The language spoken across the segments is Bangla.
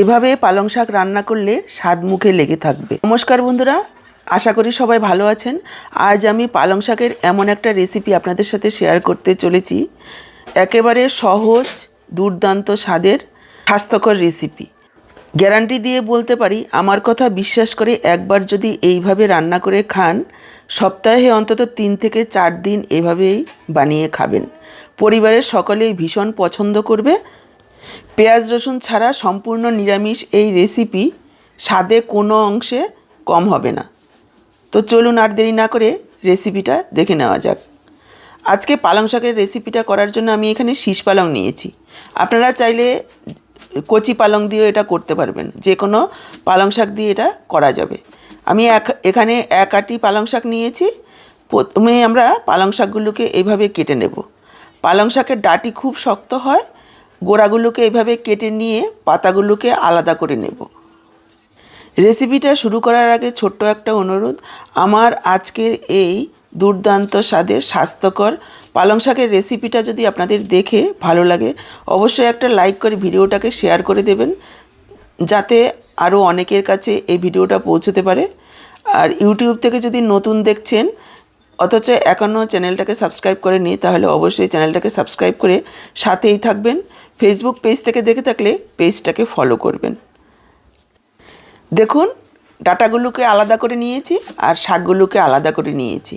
এভাবে পালং শাক রান্না করলে স্বাদ মুখে লেগে থাকবে। নমস্কার বন্ধুরা, আশা করি সবাই ভালো আছেন। আজ আমি পালং শাকের এমন একটা রেসিপি আপনাদের সাথে শেয়ার করতে চলেছি। একেবারে সহজ, দুর্দান্ত স্বাদের, স্বাস্থ্যকর রেসিপি গ্যারান্টি দিয়ে বলতে পারি, আমার কথা বিশ্বাস করে একবার যদি এইভাবে রান্না করে খান, সপ্তাহে অন্তত তিন থেকে চার দিন এভাবেই বানিয়ে খাবেন। পরিবারের সকলেই ভীষণ পছন্দ করবে পেঁয়াজ রসুন ছাড়া সম্পূর্ণ নিরামিষ এই রেসিপি স্বাদে কোনো অংশে কম হবে না। তো চলুন আর দেরি না করে রেসিপিটা দেখে নেওয়া যাক। আজকে পালং শাকের রেসিপিটা করার জন্য আমি এখানে শীষ পালং নিয়েছি। আপনারা চাইলে কচি পালং দিয়েও এটা করতে পারবেন। যে কোনো পালং শাক দিয়ে এটা করা যাবে। আমি এক, এখানে এক আটি পালং শাক নিয়েছি। প্রথমে আমরা পালং শাকগুলোকে এইভাবে কেটে নেব। পালং শাকের ডাটি খুব শক্ত হয়। গোড়াগুলোকে এভাবে কেটে নিয়ে পাতাগুলোকে আলাদা করে নেব। রেসিপিটা শুরু করার আগে ছোট্ট একটা অনুরোধ, আমার আজকের এই দুর্দান্ত স্বাদের স্বাস্থ্যকর পালং শাকের রেসিপিটা যদি আপনাদের দেখে ভালো লাগে, অবশ্যই একটা লাইক করে ভিডিওটাকে শেয়ার করে দেবেন, যাতে আরও অনেকের কাছে এই ভিডিওটা পৌঁছতে পারে। আর ইউটিউব থেকে যদি নতুন দেখছেন, অথচ এখনও চ্যানেলটাকে সাবস্ক্রাইব করেনি তাহলে অবশ্যই চ্যানেলটাকে সাবস্ক্রাইব করে সাথেই থাকবেন। ফেসবুক পেজ থেকে দেখে থাকলে পেজটাকে ফলো করবেন। দেখুন, ডাটাগুলোকে আলাদা করে নিয়েছি আর শাকগুলোকে আলাদা করে নিয়েছি।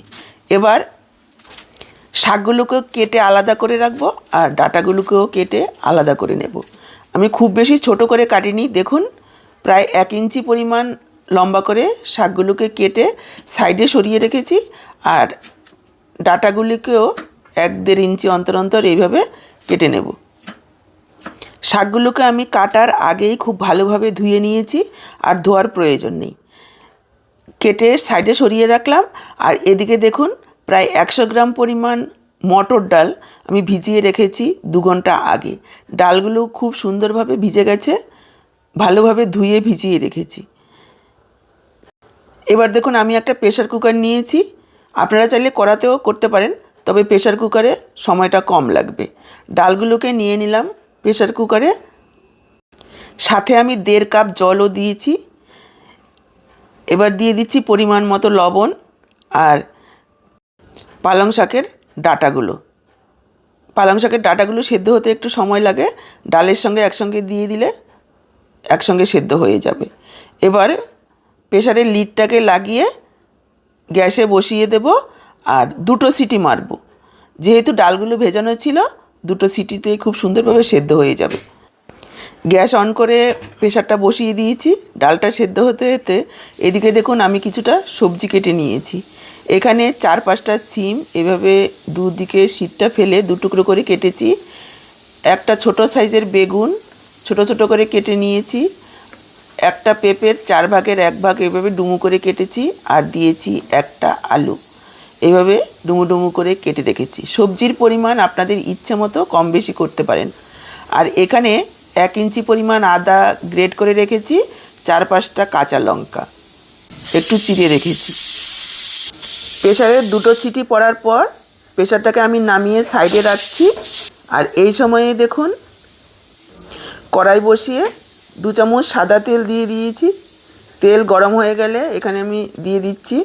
এবার শাকগুলোকে কেটে আলাদা করে রাখব আর ডাটাগুলোকেও কেটে আলাদা করে নেব। আমি খুব বেশি ছোট করে কাটিনি। দেখুন, প্রায় এক ইঞ্চি পরিমাণ লম্বা করে শাকগুলোকে কেটে সাইডে সরিয়ে রেখেছি আর ডাটাগুলিকেও এক দেড় ইঞ্চি অন্তর অন্তর এইভাবে কেটে নেব। শাকগুলোকে আমি কাটার আগেই খুব ভালোভাবে ধুয়ে নিয়েছি আর ধোয়ার প্রয়োজন নেই। কেটে সাইডে সরিয়ে রাখলাম আর এদিকে দেখুন প্রায় একশো গ্রাম পরিমাণ মটর ডাল আমি ভিজিয়ে রেখেছি দু ঘণ্টা আগে। ডালগুলো খুব সুন্দরভাবে ভিজে গেছে, ভালোভাবে ধুয়ে ভিজিয়ে রেখেছি। এবার দেখুন আমি একটা প্রেশার কুকার নিয়েছি। আপনারা চাইলে করাতেও করতে পারেন, তবে প্রেশার কুকারে সময়টা কম লাগবে। ডালগুলোকে নিয়ে নিলাম। প্রেশার কুকারে। সাথে আমি দেড় কাপ জলও দিয়েছি। এবার দিয়ে দিচ্ছি পরিমাণ মতো লবণ আর পালং শাকের ডাটাগুলো। পালং শাকের ডাটাগুলো সেদ্ধ হতে একটু সময় লাগে। ডালের সঙ্গে একসঙ্গে দিয়ে দিলে একসঙ্গে সেদ্ধ হয়ে যাবে। এবার প্রেশারের লিডটাকে লাগিয়ে গ্যাসে বসিয়ে দেব আর দুটো সিটি মারব। যেহেতু ডালগুলো ভেজানো ছিল দুটো সিটিতেই খুব সুন্দরভাবে সেদ্ধ হয়ে যাবে। গ্যাস অন করে প্রেশারটা বসিয়ে দিয়েছি। ডালটা সেদ্ধ হতে হতে এদিকে দেখুন আমি কিছুটা সবজি কেটে নিয়েছি। এখানে চার পাঁচটা সিম, এভাবে দুদিকে শীতটা ফেলে দু টুকরো করে কেটেছি। একটা ছোট সাইজের বেগুন ছোট ছোট করে কেটে নিয়েছি। একটা পেঁপের চার ভাগের এক ভাগ এভাবে ডুমু করে কেটেছি। আর দিয়েছি একটা আলু। এভাবে ডুমু ডুমু করে কেটে রেখেছি। সবজির পরিমাণ আপনাদের ইচ্ছে মতো কম বেশি করতে পারেন। আর এখানে এক ইঞ্চি পরিমাণ আদা গ্রেট করে রেখেছি, চার পাঁচটা কাঁচা লঙ্কা। একটু চিড়ে রেখেছি। প্রেশারের দুটো সিটি পড়ার পর প্রেশারটাকে আমি নামিয়ে সাইডে রাখছি। আর এই সময়ে দেখুন, কড়াই বসিয়ে দু চামচ সাদা তেল দিয়ে দিয়েছি। তেল গরম হয়ে গেলে এখানে আমি দিয়ে দিচ্ছি।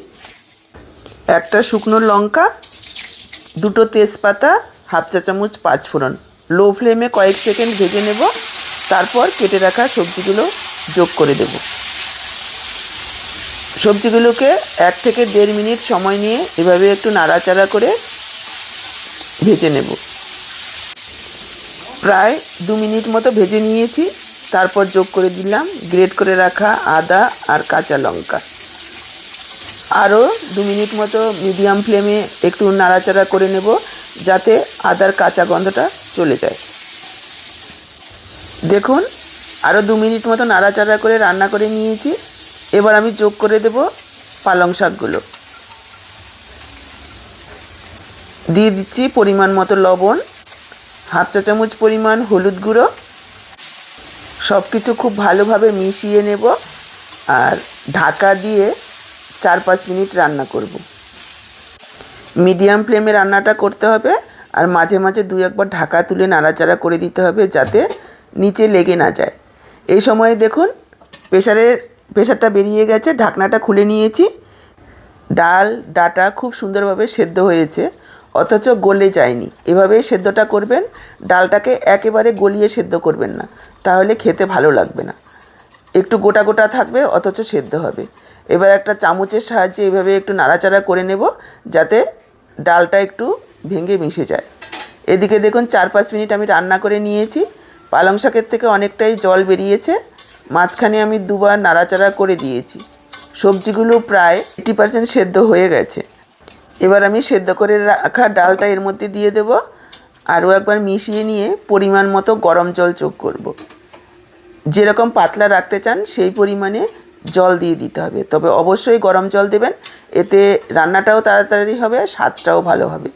একটা শুকনো লঙ্কা, দুটো তেজপাতা, হাফ চা চামচ পাঁচফোড়ন লো ফ্লেমে কয়েক সেকেন্ড ভেজে নেব, তারপর কেটে রাখা সবজিগুলো যোগ করে দেব। সবজিগুলোকে এক থেকে দেড় মিনিট সময় নিয়ে এভাবে একটু নাড়াচাড়া করে ভেজে নেব। প্রায় দু মিনিট মতো ভেজে নিয়েছি, তারপর যোগ করে দিলাম, গ্রেট করে রাখা আদা আর কাঁচা লঙ্কা। আরও দু মিনিট মতো মিডিয়াম ফ্লেমে একটু নাড়াচাড়া করে নেব যাতে আদার কাঁচা গন্ধটা চলে যায়। দেখুন আরও দু মিনিট মতো নাড়াচাড়া করে রান্না করে নিয়েছি। এবার আমি যোগ করে দেব পালং শাকগুলো। দিয়ে দিচ্ছি পরিমাণ মতো লবণ, হাফ চা চামচ পরিমাণ হলুদ গুঁড়ো। সব কিছু খুব ভালোভাবে মিশিয়ে নেব। আর ঢাকা দিয়ে চার পাঁচ মিনিট রান্না করব। মিডিয়াম ফ্লেমে রান্নাটা করতে হবে আর মাঝে মাঝে দু একবার ঢাকা তুলে নাড়াচাড়া করে দিতে হবে যাতে নিচে লেগে না যায়। এই সময় দেখুন প্রেশারের প্রেশারটা বেরিয়ে গেছে, ঢাকনাটা খুলে নিয়েছি। ডাল, ডাটা খুব সুন্দরভাবে সেদ্ধ হয়েছে, অথচ গলে যায়নি। এভাবেই সেদ্ধটা করবেন, ডালটাকে একেবারে গলিয়ে সেদ্ধ করবেন না, তাহলে খেতে ভালো লাগবে না। একটু গোটা গোটা থাকবে, অথচ সেদ্ধ হবে। এবার একটা চামচের সাহায্যে এভাবে একটু নাড়াচাড়া করে নেব যাতে ডালটা একটু ভেঙে মিশে যায়। এদিকে দেখুন চার পাঁচ মিনিট আমি রান্না করে নিয়েছি। পালং শাকের থেকে অনেকটাই জল বেরিয়েছে। মাঝখানে আমি দুবার নাড়াচাড়া করে দিয়েছি। সবজিগুলো প্রায় এইটি পার্সেন্ট সেদ্ধ হয়ে গেছে। এবার আমি সেদ্ধ করে রাখা ডালটা এর মধ্যে দিয়ে দেব। আরও একবার মিশিয়ে নিয়ে পরিমাণ মতো গরম জল যোগ করব। যেরকম পাতলা রাখতে চান সেই পরিমাণে জল দিয়ে দিতে হবে। তবে অবশ্যই গরম জল দেবেন। এতে রান্নাটাও তাড়াতাড়ি হবে, স্বাদটাও ভালো হবে।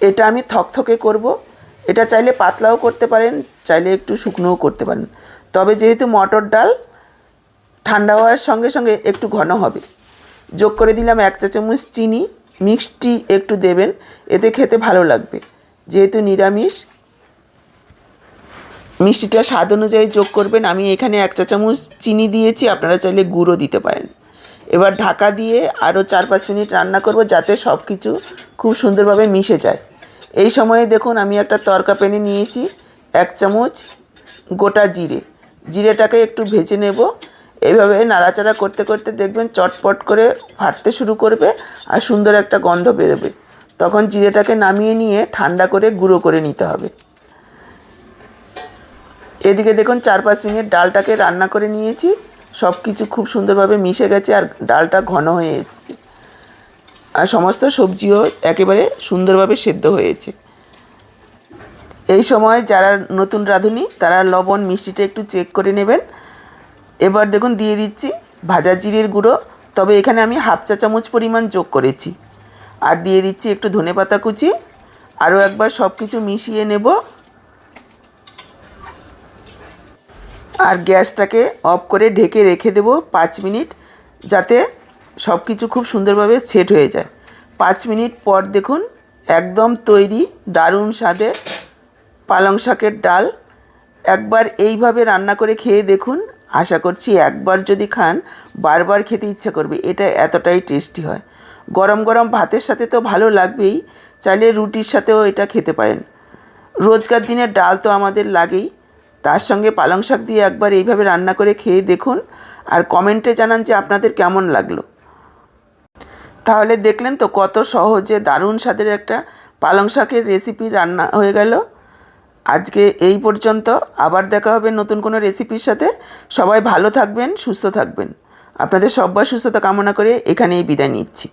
এটা আমি থকথকে করব। এটা চাইলে পাতলাও করতে পারেন, চাইলে একটু শুকনোও করতে পারেন। তবে যেহেতু মটর ডাল, ঠান্ডা হওয়ার সঙ্গে সঙ্গে একটু ঘন হবে। যোগ করে দিলাম এক চা চামচ চিনি। মিষ্টি একটু দেবেন, এতে খেতে ভালো লাগবে। যেহেতু নিরামিষ মিষ্টিটা স্বাদ অনুযায়ী যোগ করবেন। আমি এখানে এক চা চামচ চিনি দিয়েছি, আপনারা চাইলে গুঁড়ো দিতে পারেন। এবার ঢাকা দিয়ে আরও চার পাঁচ মিনিট রান্না করব যাতে সব কিছু খুব সুন্দরভাবে মিশে যায়। এই সময়ে দেখুন, আমি একটা তরকা প্যানে নিয়েছি এক চামচ গোটা জিরে। জিরেটাকে একটু ভেজে নেব। এইভাবে নাড়াচাড়া করতে করতে দেখবেন চটপট করে ফাটতে শুরু করবে আর সুন্দর একটা গন্ধ বেরোবে। তখন জিরেটাকে নামিয়ে নিয়ে ঠান্ডা করে গুঁড়ো করে নিতে হবে। এদিকে দেখুন চার পাঁচ মিনিট ডালটাকে রান্না করে নিয়েছি। সব কিছু খুব সুন্দরভাবে মিশে গেছে আর ডালটা ঘন হয়ে এসছে। আর সমস্ত সবজিও একেবারে সুন্দরভাবে সেদ্ধ হয়েছে। এই সময় যারা নতুন রাঁধুনি, তারা লবণ মিষ্টিটা একটু চেক করে নেবেন। এবার দেখুন দিয়ে দিচ্ছি ভাজা জিরের গুঁড়ো। তবে এখানে আমি হাফ চা চামচ পরিমাণ যোগ করেছি। আর দিয়ে দিচ্ছি একটু ধনেপাতা কুচি। আরও একবার সব কিছু মিশিয়ে নেব। আর গ্যাসটাকে অফ করে ঢেকে রেখে দেবো পাঁচ মিনিট যাতে সব কিছু খুব সুন্দরভাবে সেট হয়ে যায়। পাঁচ মিনিট পর দেখুন একদম তৈরি দারুণ স্বাদে পালং শাকের ডাল। একবার এইভাবে রান্না করে খেয়ে দেখুন, আশা করছি একবার যদি খান, বারবার খেতে ইচ্ছা করবে, এটা এতটাই টেস্টি হয়। গরম গরম ভাতের সাথে তো ভালো লাগবেই, চাইলে রুটির সাথেও এটা খেতে পারেন। রোজকার দিনের ডাল তো আমাদের লাগেই। তার সঙ্গে পালং শাক দিয়ে একবার এইভাবে রান্না করে খেয়ে দেখুন আর কমেন্টে জানান যে আপনাদের কেমন লাগল। তাহলে দেখলেন তো কত সহজে দারুণ স্বাদের একটা পালং শাকের রেসিপি রান্না হয়ে গেল। আজকে এই পর্যন্ত, আবার দেখা হবে নতুন কোনো রেসিপির সাথে। সবাই ভালো থাকবেন, সুস্থ থাকবেন। আপনাদের সব্বার সুস্থতা কামনা করে এখানেই বিদায় নিচ্ছি।